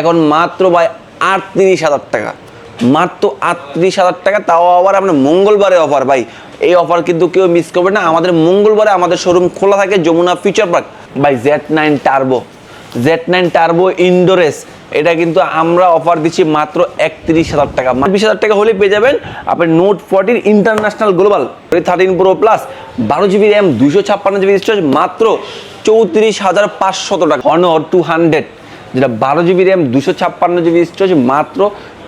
এখন মাত্র ভাই আটত্রিশ হাজার টাকা। মাত্র আটত্রিশ হাজার টাকা, তাও আবার আপনার মঙ্গলবারে অফার ভাই। এই অফার কিন্তু কেউ মিস করবে না। আমাদের মঙ্গলবারে আমাদের শোরুম খোলা থাকে Jamuna Future Park by Z nine turbo Z nine turbo ইন্ডোরেস এটা কিন্তু আমরা অফার দিচ্ছি মাত্র একত্রিশ হাজার টাকা। বিশ হাজার টাকা হলে পেয়ে যাবেন আপনি Note fourteen international global thirteen Pro Plus বারো জিবি র্যাম দুশো ছাপ্পান্ন জিবি স্টোরেজ মাত্র চৌত্রিশ হাজার পাঁচশত টাকা। অনর টু হান্ড্রেড যেটা বারো জিবি র্যাম দুশো ছাপ্পান্ন জিবি স্টোরেজ মাত্র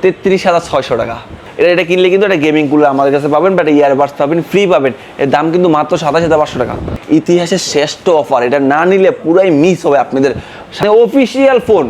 তেত্রিশ হাজার ছয়শো টাকা। এটা এটা কিনলে কিন্তু এটা গেমিং কুলার আমাদের কাছে পাবেন বা বাট ইয়ারবাডস পাবেন ফ্রি পাবেন। এর দাম কিন্তু মাত্র সাতাশ হাজার পাঁচশো টাকা। ইতিহাসের শ্রেষ্ঠ অফার এটা না নিলে পুরাই মিস হবে আপনাদের। অফিসিয়াল ফোন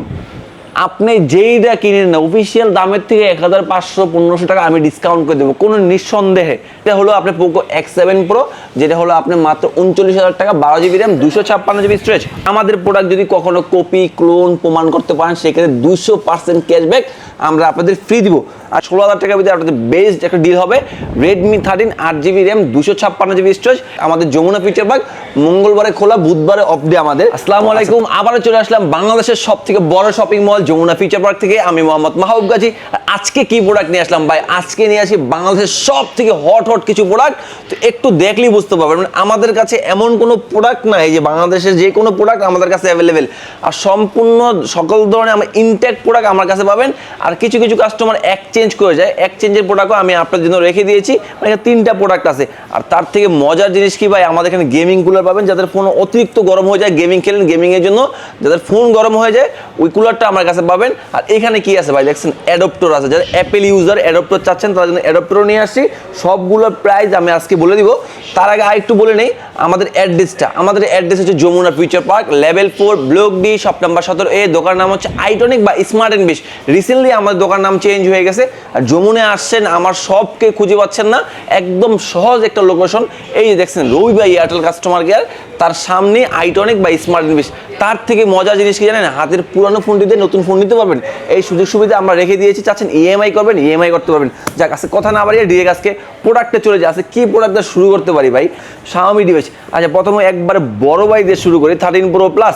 আপনি যেইটা কিনেন না অফিসিয়াল দামের থেকে এক হাজার পাঁচশো, পনেরোশো টাকা আমি ডিসকাউন্ট করে দেবো। কোনো নিঃসন্দেহে। এটা হলো আপনার পোকো এক্স সেভেন প্রো যেটা হলো আপনি মাত্র উনচল্লিশ হাজার টাকা, বারো জিবি র্যাম দুশো ছাপ্পান্ন জিবি স্টোরেজ আমাদের প্রোডাক্ট যদি কখনো কপি ক্লোন প্রমাণ করতে পারেন, সেক্ষেত্রে দুশো পার্সেন্ট ক্যাশব্যাক আমরা আপনাদের ফ্রি দিব। আর ষোলো হাজার টাকার ভিতরে আপনাদের বেস্ট একটা ডিল হবে রেডমি থার্টিন আট জিবি র্যাম দুশো ছাপ্পান্ন জিবি স্টোরেজ আমাদের যমুনা ফিচার পার্ক মঙ্গলবারে খোলা বুধবারে অফ ডে আমাদের। আসসালামু আলাইকুম আবারও চলে আসলাম বাংলাদেশের সব থেকে বড় shopping mall Jamuna Future Park থেকে। আমি মোহাম্মদ মাহবুব গাজী। আর আজকে কি প্রোডাক্ট নিয়ে আসলাম ভাই? আজকে নিয়ে আসি বাংলাদেশের সব থেকে হট হট কিছু প্রোডাক্ট তো একটু দেখলেই বুঝতে পারবেন মানে আমাদের কাছে এমন কোনো প্রোডাক্ট নাই যে বাংলাদেশের যে কোনো প্রোডাক্ট আমাদের কাছে অ্যাভেলেবেল আর সম্পূর্ণ সকল ধরনের আমার ইনটেক প্রোডাক্ট আমার কাছে পাবেন। আর কিছু কিছু কাস্টমার এক্সচেঞ্জ করে যায় এক্সচেঞ্জের প্রোডাক্টও আমি আপনার জন্য রেখে দিয়েছি মানে এখানে তিনটা প্রোডাক্ট আছে। আর তার থেকে মজার জিনিস কি ভাই, আমাদের এখানে গেমিং কুলার পাবেন, যাদের ফোন অতিরিক্ত গরম হয়ে যায় গেমিং খেলেন গেমিংয়ের জন্য, যাদের ফোন গরম হয়ে যায়, ওই কুলারটা আমার কাছে পাবেন। আর এখানে কি আছে ভাই, দেখছেন অ্যাডপ্টর আছে, যারা অ্যাপেল ইউজার অ্যাডপ্টর চাচ্ছেন তার জন্য অ্যাডপ্টরও নিয়ে আসছি। সবগুলোর প্রাইস আমি আজকে বলে দিব। তার আগে আরেকটু বলে নেই, আমাদের অ্যাড্রেসটা আমাদের অ্যাড্রেস হচ্ছে Jamuna Future Park level four block D shop number সতেরো এ দোকান নাম হচ্ছে আইটনিক বা স্মার্ট অ্যান্ড বিশ রিসেন্টলি আমাদের দোকান নাম চেঞ্জ হয়ে গেছে। আর যমুনে আসছেন, আমার সবকে খুঁজে পাচ্ছেন না। একদম সহজ একটা লোকেশন এই যে দেখছেন, রবি বা এয়ারটেল কাস্টমার কেয়ার তার সামনে আইটনিক বা স্মার্ট অ্যান্ড তার থেকে মজার জিনিস কি জানেন? হাতের পুরানো ফোন দিতে নতুন ফোন নিতে পারবেন। এই সুযোগ সুবিধা আমরা রেখে দিয়েছি, চাচ্ছেন ইএমআই করবেন ইএমআই করতে পারবেন। যাক, আজকে কথা না বাড়িয়ে ডিরেক্ট আজকে প্রোডাক্টে চলে যায় আজকে কী প্রোডাক্টটা শুরু করতে পারি ভাই? শাওমি ডিভাইস আচ্ছা প্রথমে একবার বড় বাই দিয়ে শুরু করি থার্টিন প্রো প্লাস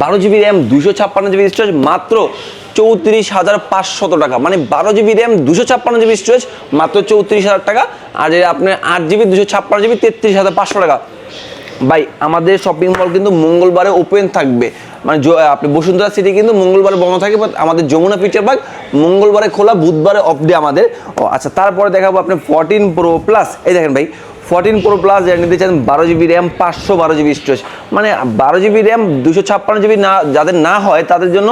বারো জিবি র্যাম দুশো ছাপ্পান্ন জিবি স্টোরেজ মাত্র চৌত্রিশ হাজার পাঁচশত টাকা। মানে বারো জিবি র্যাম, দুশো ছাপ্পান্ন জিবি স্টোরেজ মাত্র চৌত্রিশ হাজার টাকা। আর আপনার আট জিবি, দুশো ছাপ্পান্ন জিবি, তেত্রিশ হাজার পাঁচশো টাকা। ভাই, আমাদের শপিং মল কিন্তু মঙ্গলবারে ওপেন থাকবে। মানে আপনি বসুন্ধরা সিটি কিন্তু মঙ্গলবারে বন্ধ থাকে বাট আমাদের যমুনা ফিচার পার্ক মঙ্গলবারে খোলা, বুধবারে অফ ডে আমাদের। ও আচ্ছা তারপরে দেখাবো আপনি ফোরটিন প্রো প্লাস এই দেখেন ভাই ফোরটিন প্রো প্লাস যারা নিতে চান বারো জিবি র্যাম পাঁচশো বারো জিবি স্টোরেজ মানে বারো জিবি র্যাম দুশো ছাপ্পান্ন জিবি না, যাদের না হয়, তাদের জন্য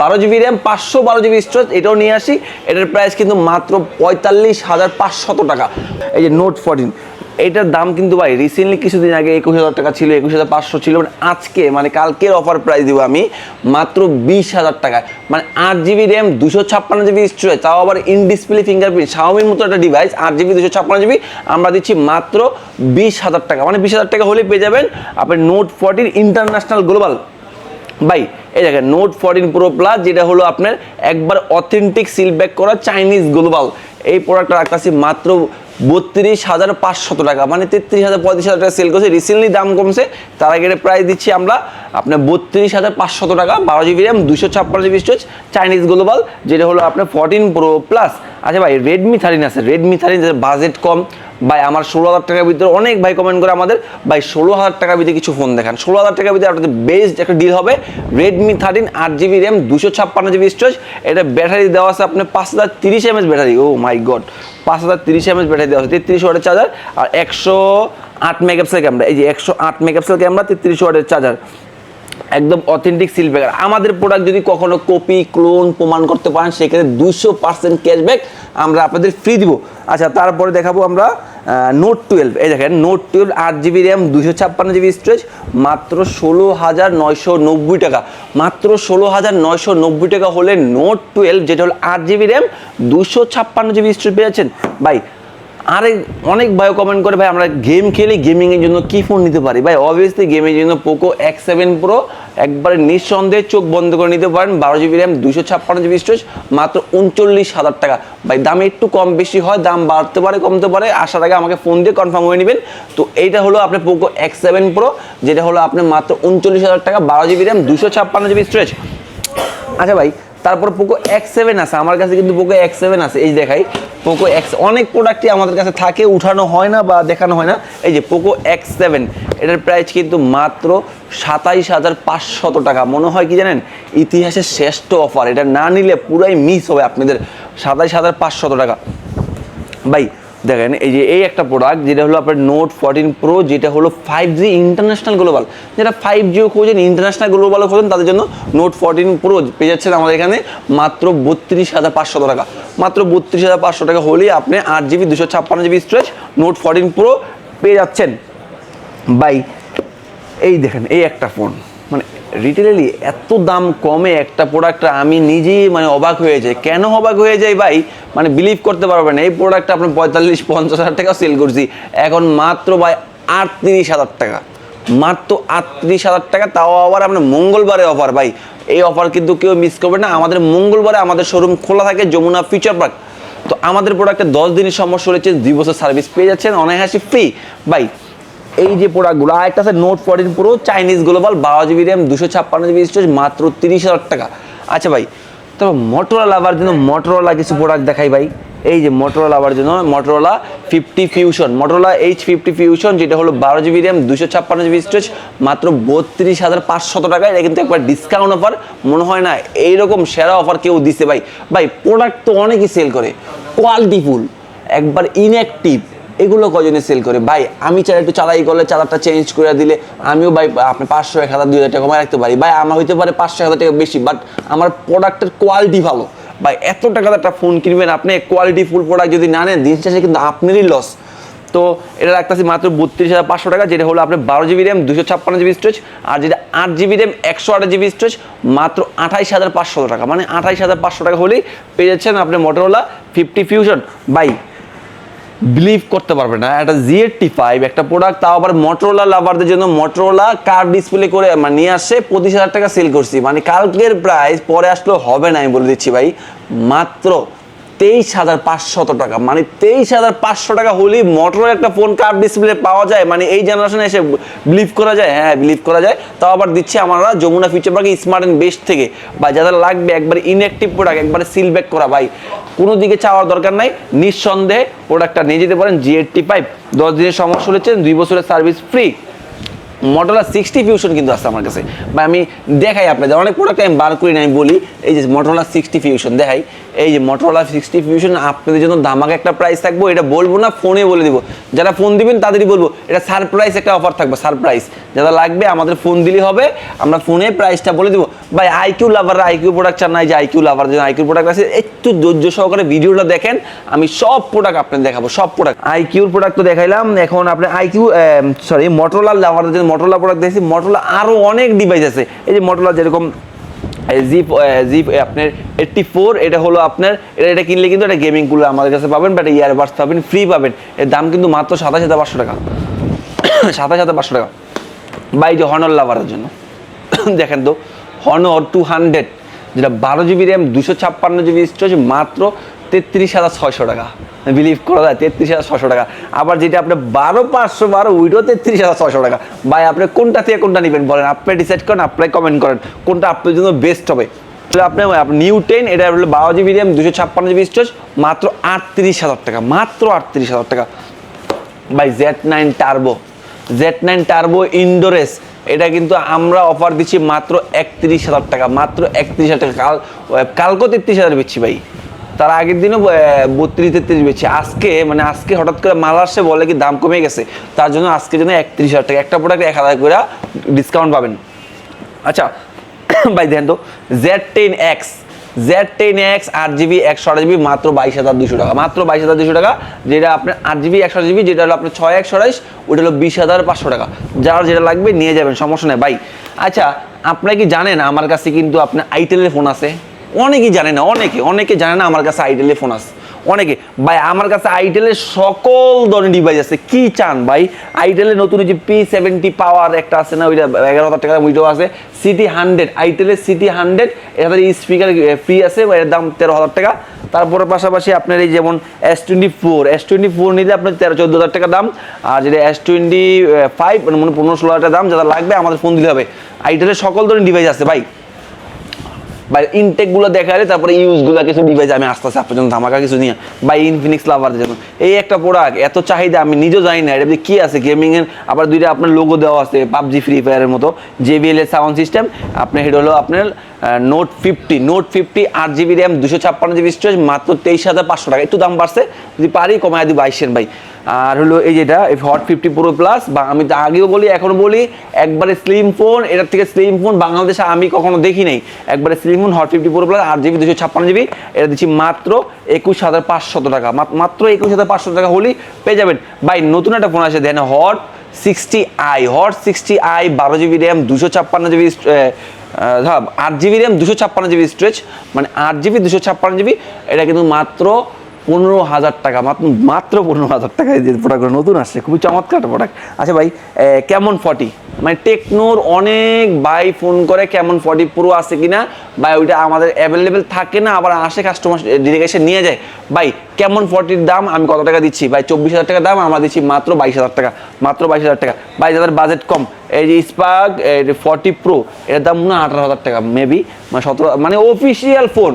বারো জিবি র্যাম পাঁচশো বারো জিবি স্টোরেজ এটাও নিয়ে আসি। এটার প্রাইস কিন্তু মাত্র পঁয়তাল্লিশ হাজার পাঁচশত টাকা। এই যে নোট ফোরটিন এটার দাম কিন্তু ভাই রিসেন্টলি কিছুদিন আগে একুশ হাজার টাকা ছিল, একুশ হাজার পাঁচশো ছিল মানে আজকে মানে কালকের অফার প্রাইস দিব আমি মাত্র বিশ হাজার টাকা মানে আট জিবি র্যাম দুশো ছাপ্পান্ন জিবি স্টোরেজ তাও আবার ইন ডিসপ্লে ফিঙ্গারপ্রিন্ট শাওমির মতো একটা ডিভাইস আট জিবি দুশো ছাপ্পান্ন জিবি আমরা দিচ্ছি মাত্র বিশ হাজার টাকা। মানে বিশ হাজার টাকা হলে পেয়ে যাবেন আপনি নোট ফোরটিন ইন্টারন্যাশনাল গ্লোবাল ভাই, এই দেখেন নোট ফোরটিন প্রো প্লাস যেটা হলো আপনার একবার অথেন্টিক সিল ব্যাক করা চাইনিজ গ্লোবাল এই প্রোডাক্টটা রাখতেছি মাত্র বত্রিশ হাজার পাঁচশত টাকা মানে তেত্রিশ হাজার পঁয়ত্রিশ হাজার টাকা সেল করছে। রিসেন্টলি দাম কমছে, তার আগে প্রাইস দিচ্ছি আমরা আপনার বত্রিশ হাজার পাঁচশত টাকা, বারো জিবি র্যাম দুশো ছাপ্পান্ন জিবি স্টোরেজ চাইনিজ গ্লোবাল যেটা হলো আপনার ফোরটিন প্রো প্লাস আচ্ছা ভাই রেডমি থার্টিন আছে রেডমি থার্টিন বাজেট কম। ভাই, আমার ষোলো হাজার টাকার ভিতরে অনেক ভাই কমেন্ট করে আমাদের, ভাই, ষোলো হাজার টাকার ভিতরে কিছু ফোন দেখান। ষোলো হাজার টাকার ভিতরে আপনাদের বেস্ট একটা ডিল হবে রেডমি থার্টিন আট জিবি র্যাম দুশো ছাপ্পান্ন জিবি স্টোরেজ এটা ব্যাটারি দেওয়া আছে আপনার পাঁচ হাজার তিরিশ MS battery oh my god পাঁচ হাজার তিরিশ এমএস ব্যাটারি দেওয়া আছে তেত্রিশ ওয়াটের চার্জার আর একশো আট মেগাপিক্সেল ক্যামেরা এই যে একশো আট মেগাপিক্সেল ক্যামেরা তেত্রিশ ওয়াটের চার্জার একদম অথেন্টিক সিল প্যাকার আমাদের প্রোডাক্ট যদি কখনো কপি ক্লোন প্রমাণ করতে পারেন, সেক্ষেত্রে দুশো পার্সেন্ট ক্যাশব্যাক আমরা আপনাদের ফ্রি দিব। আচ্ছা তারপরে দেখাবো আমরা নোট টুয়েলভ এই দেখেন নোট টুয়েলভ আট জিবি র্যাম দুশো ছাপ্পান্ন জিবি স্টোরেজ মাত্র ষোলো হাজার নয়শো নব্বই টাকা। মাত্র ষোলো হাজার নয়শো নব্বই টাকা হলে নোট টুয়েলভ যেটা হলো আট জিবি র্যাম দুশো ছাপ্পান্ন জিবি স্টোরেজ পেয়েছেন ভাই আরে অনেক ভাই কমেন্ট করে, ভাই, আমরা গেম খেলি গেমিংয়ের জন্য কি ফোন নিতে পারি? ভাই অবভিয়াসলি গেমের জন্য পোকো এক্স সেভেন প্রো একবারে নিঃসন্দেহে চোখ বন্ধ করে নিতে পারেন। বারো জিবি র্যাম দুশো ছাপ্পান্ন জিবি স্টোরেজ মাত্র উনচল্লিশ হাজার টাকা। ভাই, দাম একটু কম বেশি হয়, দাম বাড়তে পারে, কমতে পারে। আসার আগে আমাকে ফোন দিয়ে কনফার্ম হয়ে নেবেন। তো এইটা হলো আপনার পোকো এক্স সেভেন প্রো যেটা হলো আপনার মাত্র উনচল্লিশ হাজার টাকা, বারো জিবি র্যাম দুশো ছাপ্পান্ন জিবি স্টোরেজ আচ্ছা ভাই তারপর পোকো এক্স সেভেন আছে, আমার কাছে কিন্তু পোকো এক্স সেভেন আছে। এই দেখাই পোকো এক্স অনেক প্রোডাক্টই আমাদের কাছে থাকে, উঠানো হয় না বা দেখানো হয় না। এই যে পোকো এক্স সেভেন এটার প্রাইস কিন্তু মাত্র সাতাইশ হাজার পাঁচশত টাকা। মনে হয় কি জানেন? ইতিহাসের শ্রেষ্ঠ অফার এটা না নিলে পুরাই মিস হবে আপনাদের সাতাইশ হাজার পাঁচশত টাকা। ভাই দেখেন, এই যে এই একটা প্রোডাক্ট যেটা হলো আপনার নোট ফোরটিন প্রো যেটা হলো ফাইভ জি ইন্টারন্যাশনাল গ্লোবাল যেটা ফাইভ জিও খোঁজেন ইন্টারন্যাশনাল গ্লোবালও খোঁজেন, তাদের জন্য নোট ফোরটিন প্রো পেয়ে যাচ্ছেন আমাদের এখানে মাত্র বত্রিশ হাজার পাঁচশো টাকা। মাত্র বত্রিশ হাজার পাঁচশো টাকা হলেই আপনি আট জিবি, দুশো ছাপ্পান্ন GB storage note fourteen pro পেয়ে যাচ্ছেন। বাই, এই দেখেন, এই একটা ফোন রিটেলি এত দাম কমে একটা প্রোডাক্ট আমি নিজেই মানে অবাক হয়ে যাই। কেন অবাক হয়ে যাই ভাই? মানে বিলিভ করতে পারবেন এই প্রোডাক্টটা আপনি পঁয়তাল্লিশ, পঞ্চাশ হাজার টাকা সেল করছি। এখন মাত্র ভাই আটত্রিশ হাজার টাকা। মাত্র আটত্রিশ হাজার টাকা, তাও আবার আপনার মঙ্গলবারে অফার ভাই। এই অফার কিন্তু কেউ মিস করবে না। আমাদের মঙ্গলবারে আমাদের শোরুম খোলা থাকে যমুনা ফিউচার পার্ক তো আমাদের প্রোডাক্টে দশ দিনের সমস্যা রয়েছে দুই বছর সার্ভিস পেয়ে যাচ্ছেন। অনায়াসি ফ্রি ভাই এই যে প্রোডাক্টগুলো, আর একটা আছে note fourteen pro Chinese global বারো জিবি র্যাম দুশো ছাপ্পান্ন জিবি স্টোরেজ মাত্র তিরিশ হাজার টাকা। আচ্ছা ভাই, তবে মোটরোলা লাভার জন্য মোটরোলা কিছু প্রোডাক্ট দেখাই ভাই। এই যে মোটরোলা লাভার জন্য Motorola fifty fusion Motorola H fifty fusion যেটা হলো বারো জিবি র্যাম দুশো ছাপ্পান্ন জিবি স্টোরেজ মাত্র বত্রিশ হাজার পাঁচশত টাকা। এটা কিন্তু একবার ডিসকাউন্ট অফার মনে হয় না এইরকম সেরা অফার কেউ দিছে ভাই। ভাই প্রোডাক্ট তো অনেকই সেল করে কোয়ালিটিফুল একবার ইনঅ্যাক্টিভ এগুলো কজনে সেল করে? ভাই, আমি চাই একটু চালাই করলে চালারটা চেঞ্জ করে দিলে আমিও ভাই, আপনি পাঁচশো, এক হাজার, দুই হাজার টাকা কমায় রাখতে পারি। ভাই, আমার হইতে পারে পাঁচশো হাজার টাকা বেশি বাট আমার প্রোডাক্টের কোয়ালিটি ভালো। ভাই, এত টাকার একটা ফোন কিনবেন, আপনি কোয়ালিটি ফুল প্রোডাক্ট যদি না নেন, দিন শেষে কিন্তু আপনারই লস তো এটা রাখতেছি মাত্র বত্রিশ হাজার পাঁচশো টাকা, যেটা হলো আপনার বারো জিবি র্যাম দুশো ছাপ্পান্ন জিবি স্টোরেজ আর যেটা আট জিবি র্যাম একশো আট জিবি স্টোরেজ মাত্র আঠাইশ হাজার পাঁচশো টাকা। মানে আঠাইশ হাজার পাঁচশো টাকা হলেই পেয়ে যাচ্ছেন আপনি Motorola fifty fusion by believe করতে পারবে না। একটা জিএটি ফাইভ একটা প্রোডাক্ট তাও আবার মোটরোলা লাভারদের জন্য মোটরোলা কার ডিসপ্লে করে মানে নিয়ে আসছে পঁচিশ হাজার টাকা সেল করছি। মানে কালকের প্রাইস পরে আসলেও হবে না, আমি বলে দিচ্ছি ভাই। মাত্র তেইশ হাজার পাঁচশত টাকা। মানে তেইশ হাজার পাঁচশো টাকা হলেই মোটরের একটা ফোন কার ডিসপ্লে পাওয়া যায়। মানে এই জেনারেশনে এসে বিলিভ করা যায়। হ্যাঁ বিলিভ করা যায়। তাও আবার দিচ্ছি আমরা যমুনা ফিউচার পার্কে স্মার্ট অ্যান্ড বেস্ট থেকে। বা যাদের লাগবে একবার ইনঅ্যাক্টিভ প্রোডাক্ট একবারে সিল ব্যাক করা, ভাই। কোনো দিকে চাওয়ার দরকার নাই। নিঃসন্দেহে প্রোডাক্টটা নিয়ে যেতে পারেন জিএটি পাইপ দশ দিনের সমস্যা হচ্ছে দুই বছরের service free Motorola sixty fusion কিন্তু আছে আমার কাছে। বা আমি দেখাই আপনাদের। অনেক প্রোডাক্ট আমি বার করি না, আমি বলি, এই যে মোটরলা সিক্সটি ফিউশন দেখাই। এই যে মোটরলা সিক্সটি ফিউশন আপনাদের জন্য দামাক একটা প্রাইস থাকব। এটা বলব না ফোনে বলে দিব। যারা ফোন দিবেন, তাদেরই বলব, এটা সারপ্রাইজ একটা অফার থাকবে সারপ্রাইজ যারা লাগবে, আমাদের ফোন দিলেই হবে। আমরা ফোনে প্রাইসটা বলে দিব। ভাই আইকিউ লাভাররা আইকিউ প্রোডাক্ট চান নাই যে আইকিউ লাভার জন্য আইকিউ প্রোডাক্ট আছে, একটু ধৈর্য সহকারে ভিডিওটা দেখেন। আমি সব প্রোডাক্ট আপনাদের দেখাবো, সব প্রোডাক্ট আইকিউর প্রোডাক্ট তো দেখাইলাম, এখন আপনি আইকিউ সরি মোটরোলা লাভারদের জন্য মোটরোলা প্রোডাক্ট দেখছি। মোটরোলা আরও অনেক ডিভাইস আছে। এই যে মোটরোলা যেরকম জিপ জিপ আপনার এইটটি ফোর এটা হলো আপনার, এটা এটা কিনলে কিন্তু এটা গেমিং কুলার আমাদের কাছে পাবেন বা বাট ইয়ারবাডস পাবেন ফ্রি পাবেন। এর দাম কিন্তু মাত্র সাতাশ হাজার পাঁচশো টাকা। সাতাশ হাজার পাঁচশো টাকা। বা এই যে হনর লাভারের জন্য। দেখেন তো হনর টু হান্ড্রেড যেটা বারো জিবি র্যাম দুশো ছাপ্পান্ন জিবি স্টোরেজ মাত্র তেত্রিশ হাজার ছয়শো টাকা। বিলিভ করা যায়, তেত্রিশ হাজার ছশো টাকা। আবার যেটা আপনার বারো, পাঁচশো বারো উইডো তেত্রিশ হাজার ছশো টাকা। ভাই, আপনি কোনটা থেকে কোনটা নেবেন বলেন? আপনি ডিসাইড করেন আপনি কমেন্ট করেন, কোনটা আপনার জন্য বেস্ট হবে। আপনি নিউ টেন এটা হলো বারো জিবি র্যাম দুশো ছাপ্পান্ন জিবি স্টোরেজ মাত্র আটত্রিশ হাজার টাকা, মাত্র আটত্রিশ হাজার টাকা। By Z nine turbo Z nine turbo ইন্ডোরেস এটা কিন্তু আমরা অফার দিচ্ছি মাত্র একত্রিশ হাজার টাকা, মাত্র একত্রিশ হাজার টাকা। কাল, কালকেও তেত্রিশ হাজার বেচছি ভাই। তার আগের দিনও বত্রিশ তেত্রিশ বেচছি আজকে মানে আজকে হঠাৎ করে মাল আসছে বলে কি দাম কমে গেছে? তার জন্য আজকে জন্য একত্রিশ হাজার টাকা। একটা প্রোডাক্ট এক হাজার করে ডিসকাউন্ট পাবেন। আচ্ছা ভাই দেখেন তো Z ten X Z ten X আট জিবি একশো আট জিবি মাত্র বাইশ হাজার দুশো টাকা। মাত্র বাইশ হাজার দুশো টাকা, যেটা আপনার আট জিবি একশো জিবি যেটা হলো আপনার ছয় একশো আড়াইশ ওটা হলো বিশ হাজার পাঁচশো টাকা। যার যেটা লাগবে নিয়ে যাবেন, সমস্যা নেই। ভাই আচ্ছা আপনারা কি জানেন, আমার কাছে কিন্তু আপনার আইটেলের ফোন আছে? অনেকেই জানে না, অনেকে অনেকে জানে না আমার কাছে আইটেলের ফোন আছে। অনেকে, ভাই, আমার কাছে আইটেলের সকল ধরনের ডিভাইস আছে। কি চান ভাই? আইটেলের নতুন যে পি সেভেন্টি পাওয়ার একটা আছে না, ওইটা এগারো হাজার টাকা ওইটাও আছে। সিটি হান্ড্রেড আইটেলের সিটি হান্ড্রেড এটাতে স্পিকার ফ্রি আছে এর দাম তেরো হাজার টাকা। তারপরে পাশাপাশি আপনার এই যেমন S twenty four S twenty four নিলে আপনার তেরো চোদ্দ হাজার টাকা দাম। আর যেটা এস টোয়েন্টি ফাইভ মানে পনেরো ষোলো হাজার টাকা দাম যারা লাগবে আমাদের ফোন দিলে হবে। আইটেলের সকল ধরনের ডিভাইস আছে, ভাই। বা ইনটেকগুলো দেখালে তারপরে ইউজগুলো কিছু ডিভাইস আমি আস্তে আস্তে আপনার ধামাকা কিছু নিয়ে বা ইনফিনিক্স লাভারদের জন্য। এই একটা প্রোডাক্ট এত চাহিদা, আমি নিজেও জানি না, এটা কি আছে গেমিং এর, আবার দুইটা আপনার লোগো দেওয়া আছে, পাবজি ফ্রি ফায়ারের মতো জেবিএল এর সাউন্ড সিস্টেম আপনার এটা হলো আপনার নোট ফিফটি নোট ফিফটি আট জিবি র্যাম দুশো ছাপ্পান্ন জিবি স্টোরেজ মাত্র তেইশ হাজার পাঁচশো টাকা। একটু দাম বাড়ছে, যদি পারি কমায় দিই বাইশের ভাই। আর হলো এই যেটা হট ফিফটি প্রো প্লাস বা আমি তো আগেও বলি, এখন বলি, একবারে স্লিম ফোন এটার থেকে স্লিম ফোন বাংলাদেশে আমি কখনো দেখি নাই। একবারে slim phone hot fifty pro plus আট জিবি দুশো ছাপ্পান্ন জিবি এটা দিচ্ছি মাত্র একুশ হাজার পাঁচশত টাকা। মাত্র একুশ হাজার পাঁচশো টাকা হলেই পেয়ে যাবেন। ভাই, নতুন একটা ফোন আছে দেন hot sixty I hot sixty I বারো জিবি র্যাম দুশো ছাপ্পান্ন জিবি ধর, আট জিবি র্যাম দুশো ছাপ্পান্ন জিবি স্ট্রেচ মানে আট জিবি দুশো ছাপ্পান্ন জিবি এটা কিন্তু মাত্র পনেরো হাজার টাকা মাত্র পনেরো হাজার টাকায় যে প্রোডাক্টগুলো নতুন আসছে, খুবই চমৎকার একটা প্রোডাক্ট আচ্ছা ভাই কেমন ফর্টি মানে টেকনোর অনেক বাই ফোন করে কেমন ফর্টি প্রো আছে কিনা? ভাই, ওইটা আমাদের অ্যাভেলেবেল থাকে না, আবার আসে কাস্টমার ডিরেক্ট এসে নিয়ে যায়। ভাই, কেমন ফর্টির দাম? আমি কত টাকা দিচ্ছি? ভাই, চব্বিশ হাজার টাকা দাম, আমরা দিচ্ছি মাত্র বাইশ হাজার টাকা, মাত্র বাইশ হাজার টাকা। ভাই, যাদের বাজেট কম, এই যে স্পার্ক ফর্টি প্রো এটার দাম মনে হয় আঠারো হাজার টাকা মেবি মানে সতেরো মানে অফিসিয়াল ফোন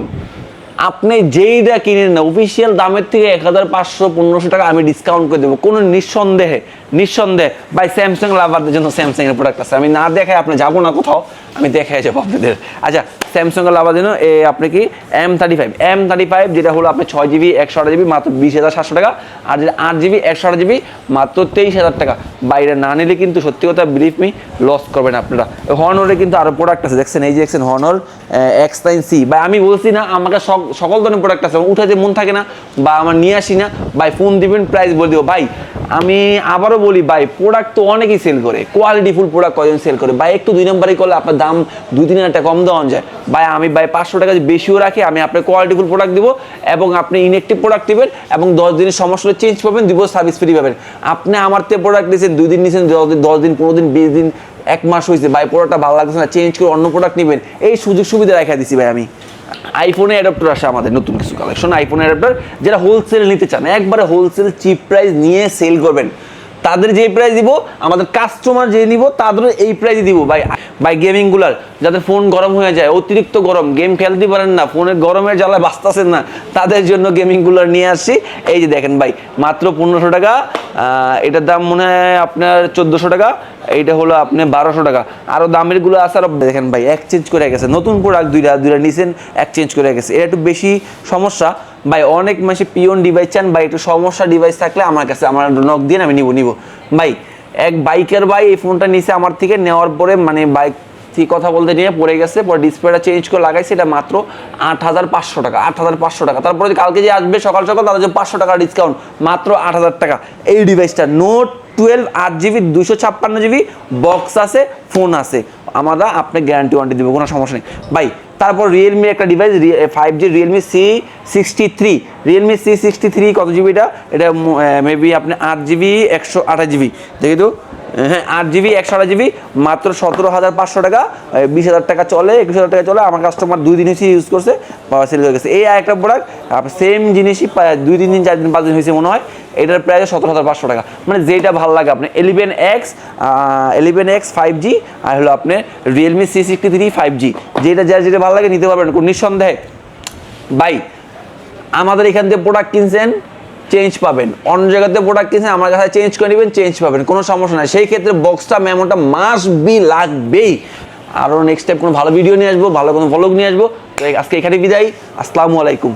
আপনি যেইটা কিনেন না অফিসিয়াল দামের থেকে এক হাজার পাঁচশো, পনেরোশো টাকা আমি ডিসকাউন্ট করে দেবো। কোনো নিঃসন্দেহে নিঃসন্দেহে বাই স্যামসাং লাভারদের জন্য স্যামসাং এর প্রোডাক্ট আছে। আমি না দেখাই আপনি যাব না কোথাও, আমি দেখাই যাব আপনাদের। আচ্ছা স্যামসাং এর লাভার জন্য, এ, আপনি কি M thirty five M thirty five যেটা হলো আপনি ছয় জিবি একশো আট জিবি মাত্র বিশ হাজার সাতশো টাকা। আর যেটা আট জিবি একশো আট জিবি মাত্র তেইশ হাজার টাকা। বাইরে না নিলে কিন্তু সত্যি কথা বিলিভ মি লস করবেন আপনারা। হর্নরে কিন্তু আরও প্রোডাক্ট আছে। দেখছেন, এই যে দেখছেন হর্নর এক্স নাইন সি বা আমি বলছি না, আমাকে সক- সকল ধরনের প্রোডাক্ট আছে। উঠে যে মন থাকে না, বা আমার নিয়ে আসি না। ভাই ফোন দিবেন প্রাইস বলে দিও ভাই, আমি আবারও বলি, ভাই প্রোডাক্ট তো অনেকেই সেল করে। কোয়ালিটি ফুল প্রোডাক্ট কজন সেল করে? ভাই, একটু দুই নম্বরই করলে আপনার দাম দুই তিন হাজার টাকা কম দেওয়া যায়। ভাই, আমি, ভাই, পাঁচশো টাকা বেশিও রাখি, আমি আপনার কোয়ালিটি ফুল প্রোডাক্ট দিব এবং আপনি ইনেকটিভ প্রোডাক্ট দিবেন এবং দশ দিনের সমস্যা চেঞ্জ পাবেন, দিব সার্ভিস ফ্রি পাবেন। আপনি আমার থেকে প্রোডাক্ট নিয়েছেন দুই দিন নিয়েছেন দশ দিন পনেরো দিন, বিশ দিন, এক মাস হয়েছে, ভাই প্রোডাক্টটা ভালো লাগছে না চেঞ্জ করে অন্য প্রোডাক্ট নেবেন। এই সুযোগ সুবিধা রেখে দিছি, ভাই, আমি। আইফোনে অ্যাডাপ্টার আসে আমাদের নতুন কিছু কালেকশন আইফোন অ্যাডাপ্টার যেটা হোলসেল নিতে চান, একবারে হোলসেল চিপ প্রাইস নিয়ে সেল করবেন। তাদের যে প্রাইস দিব, আমাদের কাস্টমার যে নিব তাদের এই প্রাইসে দিব। ভাই ভাই গেমিংগুলার যাদের ফোন গরম হয়ে যায়, অতিরিক্ত গরম গেম খেলতে পারেন না ফোনের গরমের জ্বালায় বাঁচতেছেন না, তাদের জন্য গেমিংগুলার নিয়ে আসছি এই যে দেখেন ভাই, মাত্র পনেরোশো টাকা এটার দাম মনে হয় আপনার চোদ্দোশো টাকা, এইটা হলো আপনি বারোশো টাকা। আরও দামেরগুলো আছে আরও দেখেন ভাই এক্সচেঞ্জ করে গেছে। নতুন প্রোডাক্ট দুইটা দুইটা নিছেন এক্সচেঞ্জ করে গেছে। এটা একটু বেশি সমস্যা ভাই, অনেক মাসে পিওন ডিভাইস চান, ভাই, একটু সমস্যা ডিভাইস থাকলে আমার কাছে আমার নক দিন আমি নিব নিব। ভাই, এক বাইকের ভাই এই ফোনটা নিছে আমার থেকে, নেওয়ার পরে মানে বাইক ঠিক কথা বলতে নিয়ে পড়ে গেছে, পরে ডিসপ্লেটা চেঞ্জ করে লাগাইছে, এটা মাত্র আট হাজার পাঁচশো টাকা, আট হাজার পাঁচশো টাকা। তারপরে কালকে যে আসবে সকাল সকাল তাদের জন্য পাঁচশো টাকা ডিসকাউন্ট মাত্র আট হাজার টাকা। এই ডিভাইসটা নোট টুয়েলভ আট জিবি দুশো ছাপ্পান্ন জিবি বক্স আছে ফোন আছে। আমরা আপনি গ্যারান্টি ওয়ারেন্টি দেবো, কোনো সমস্যা নেই। ভাই তারপর রিয়েলমি একটা device five G Realme C sixty three Realme C sixty three কত জিবিটা এটা? মেবি আপনি আট জিবি একশো আঠাশ জিবি দেখি তো? হ্যাঁ আট জিবি একশো আঠাশ জিবি মাত্র সতেরো হাজার পাঁচশো টাকা। বিশ হাজার টাকা চলে, একুশ হাজার টাকা চলে। আমার কাস্টমার দুই দিন হয়েছে ইউজ করছে সেল হয়ে গেছে। এই একটা প্রোডাক্ট সেম জিনিসই দুই তিন দিন, চার দিন, পাঁচ দিন হয়েছে মনে হয়। এটার প্রায় সতেরো হাজার পাঁচশো টাকা। মানে যেটা ভালো লাগে আপনি। Eleven X eleven X five G আর হলো আপনি Realme C sixty three five G যেটা যার যেটা ভালো লাগে, নিতে পারবেন। নিঃসন্দেহে। বাই আমাদের এখান থেকে প্রোডাক্ট কিনছেন চেঞ্জ পাবেন। অন্য জায়গাতে প্রোডাক্ট কিনছেন, আমার কাছে চেঞ্জ করে নেবেন চেঞ্জ পাবেন, কোনো সমস্যা নাই। সেই ক্ষেত্রে বক্সটা মেমোটা মাস বি লাগবেই। আরও নেক্সট টাইম কোনো ভালো ভিডিও নিয়ে আসব, ভালো কোনো ভ্লগ নিয়ে আসব। আজকে এখানে বিদায়। আসসালামু আলাইকুম।